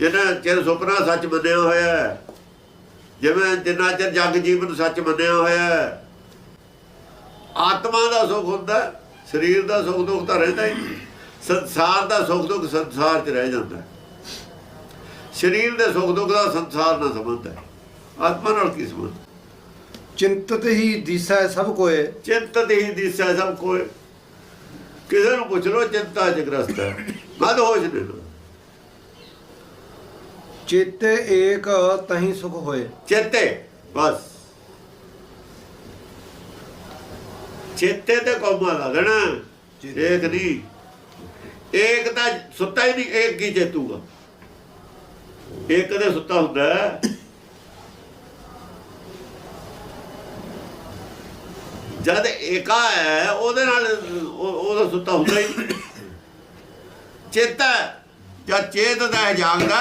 ਜਿੰਨਾ ਚਿਰ ਸੁਪਨਾ ਸੱਚ ਮੰਨਿਆ ਹੋਇਆ ਹੈ ਜਿਵੇਂ ਜਿੰਨਾ ਚਿਰ ਜਗ ਜੀਵਨ ਸੱਚ ਮੰਨਿਆ ਹੋਇਆ ਹੈ ਆਤਮਾ ਦਾ ਸੁਖ ਹੁੰਦਾ ਸਰੀਰ ਦਾ ਸੁਖ ਦੁੱਖ ਤਾਂ ਰਹਿੰਦਾ ਹੀ। ਸੰਸਾਰ ਦਾ ਸੁਖ ਦੁੱਖ ਸੰਸਾਰ 'ਚ ਰਹਿ ਜਾਂਦਾ। ਸਰੀਰ ਦੇ ਸੁਖ ਦੁੱਖ ਦਾ ਸੰਸਾਰ ਨਾਲ ਸੰਬੰਧ ਹੈ। ਆਤਮਾ ਨਾਲ ਕੀ ਸੰਬੰਧ? ਚਿੰਤਤ ਹੀ ਦਿਸੈ ਸਭ ਕੋਏ। ਚਿੰਤਤ ਹੀ ਦਿਸੈ ਸਭ ਕੋਈ ਕਿਸੇ ਨੂੰ ਪੁੱਛ ਲੋ ਚਿੰਤਾ ਚ ਗ੍ਰਸਤ ਹੈ। ਮਦ ਹੋਸ਼ ਨੇ ਲੋ ਚੇਤੇ ਏਕ ਤਹੀਂ ਸੁਖ ਹੋਏ ਚੇਤੇ ਬਸ ਚੇਤੇ ਤੇ ਕੋਮਾ ਲੱਗਣਾ ਚੇਤੇ। ਇੱਕ ਨਹੀਂ ਇੱਕ ਤਾਂ ਸੁੱਤਾ ਹੀ ਨਹੀਂ ਇੱਕ ਕੀ ਚੇਤੂਗਾ ਇੱਕ ਕਦੇ ਸੁੱਤਾ ਹੁੰਦਾ। ਜਦ ਏਕਾ ਹੈ ਉਹਦੇ ਨਾਲ ਉਹ- ਉਹਦਾ ਸੁੱਤਾ ਹੁੰਦਾ ਹੀ। ਚੇਤਾ ਜਦ ਚੇਤ ਦਾ ਹੈ ਜਾਗਦਾ